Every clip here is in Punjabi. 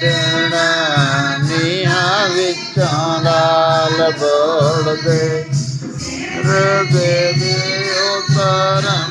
ਛੱਡਣਾ ਨੀਹਾਂ ਵਿੱਚੋਂ ਲਾਲ ਬੋਲਦੇ ਰਦੇ ਦੇ ਉਤਰਮ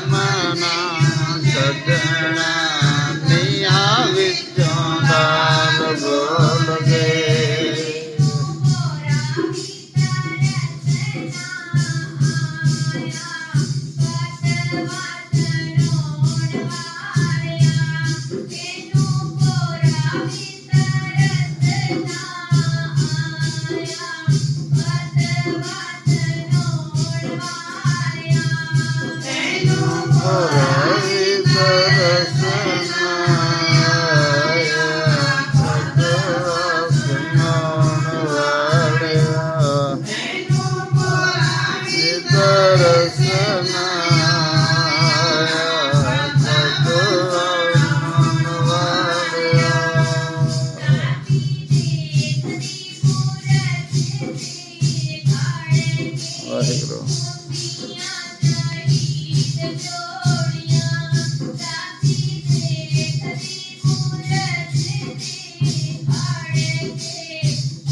ਵਾਹਿਗੁਰੂ।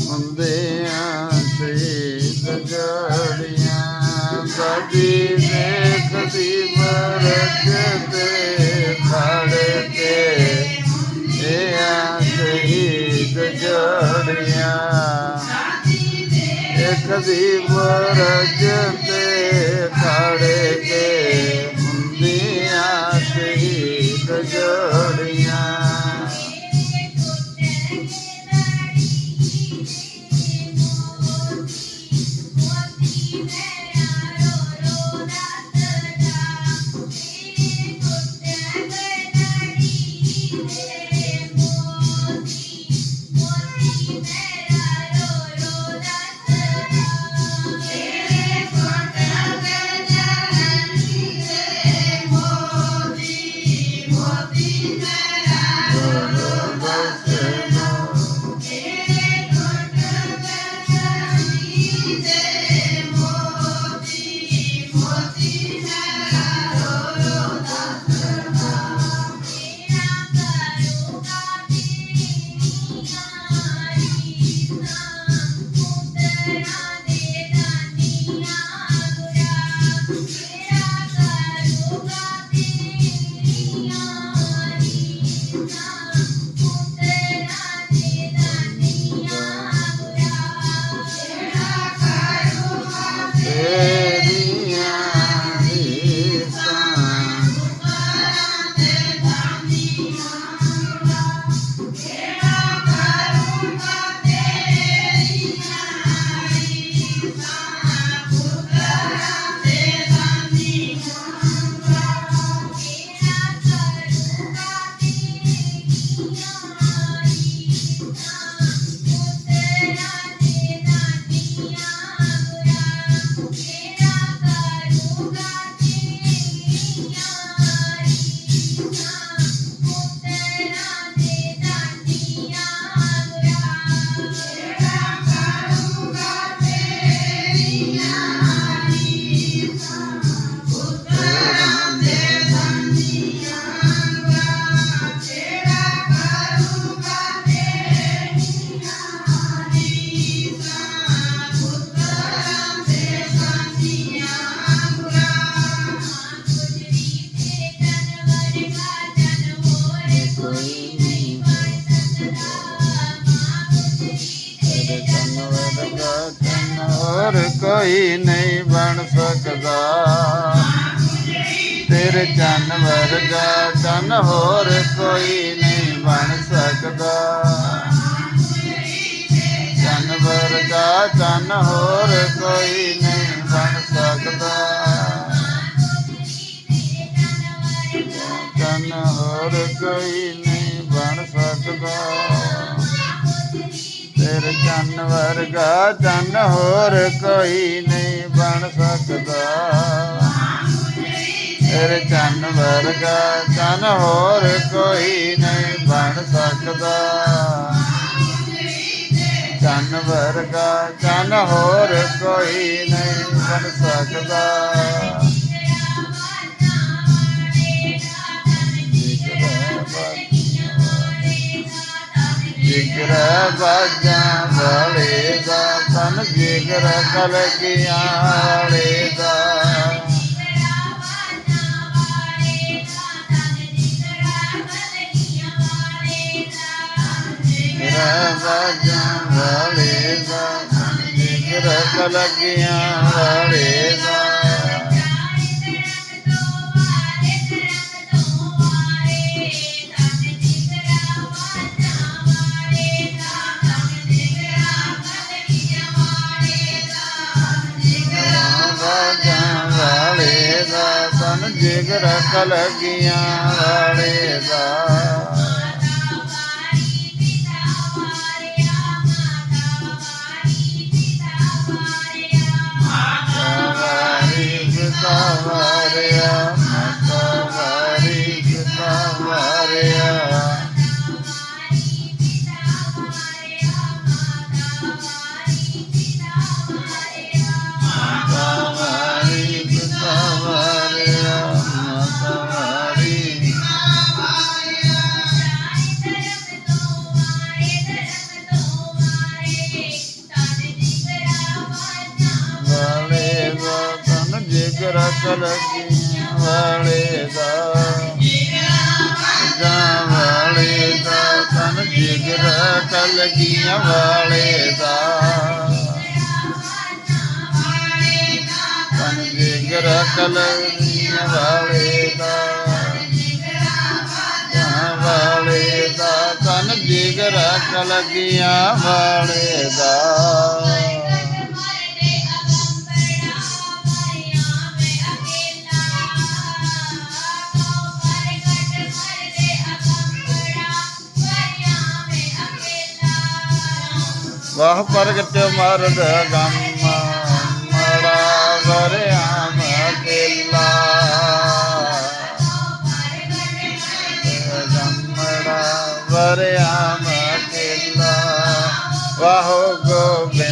ਮੰਦਿਆਂ ਸ਼ਹੀਦ ਜੜੀਆਂ ਸਾਡੀ به مر جاري جي مي گي ਵਰਗਾ ਚੰਨ ਹੋਰ ਕੋਈ ਨਹੀਂ ਬਣ ਸਕਦਾ। ਤੇਰੇ ਚੰਨ ਵਰਗਾ ਚੰਨ ਹੋਰ ਕੋਈ ਨਹੀਂ ਬਣ ਸਕਦਾ। ਚੰਨ ਵਰਗਾ ਚੰਨ ਹੋਰ ਕੋਈ ਨਹੀਂ ਬਣ ਸਕਦਾ। ਚੰਨ ਹੋਰ ਕੋਈ ਨਹੀਂ ਬਣ ਸਕਦਾ। ਫਿਰ ਚੰਨ ਵਰਗਾ ਚੰਨ ਹੋਰ ਕੋਈ ਨਹੀਂ ਬਣ ਸਕਦਾ। ਤੇਰੇ ਚੰਨ ਵਰਗਾ ਚੰਨ ਹੋਰ ਕੋਈ ਨਹੀਂ ਬਣ ਸਕਦਾ। ਚੰਨ ਵਰਗਾ ਚੰਨ ਹੋਰ ਕੋਈ ਨਹੀਂ ਬਣ ਸਕਦਾ। ਜਿਗਰ ਬਾਜਾਂ ਵਾਲੇ ਦਾ, ਤਨ ਜਿਗਰ ਕਲਗੀਆਂ ਵਾਲੇ ਦਾ। ਵਾਲੇ ਦਾ, ਤਨ ਜਿਗਰ ਕਲਗੀਆਂ ਵਾਲੇ ਦਾ। ਦਾ ਤਨ ਗਿਆ ਕਲਗੀਆਂ ਵਾਲੇ ਦਾ। ਤਨ ਜਿਗਰ ਕਲਗੀਆਂ ਵਾਲੇ ਦਾ। ਜਾ ਵਾਲੇ ਦਾ ਤਨ ਜਿਗਰ ਕਲਗੀਆਂ ਵਾਲੇ ਦਾ। ਤਨ ਜਿਗਰ ਕਲਗੀਆਂ ਵਾਲੇ ਦਾ। ਜਾ ਵਾਲੇ ਦਾ ਤਨ ਜਿਗਰ ਕਲਗੀਆਂ ਵਾਲੇ ਵਾਹ ਪ੍ਰਗਟ ਮਰਦ ਗਮ ਮੜਾ ਵਰਿਆਮ ਕੇਲਾ ਗਮੜਾ ਵਰਿਆਮ ਕੇਲਾ ਵਾਹ ਗੋਬਿੰਦ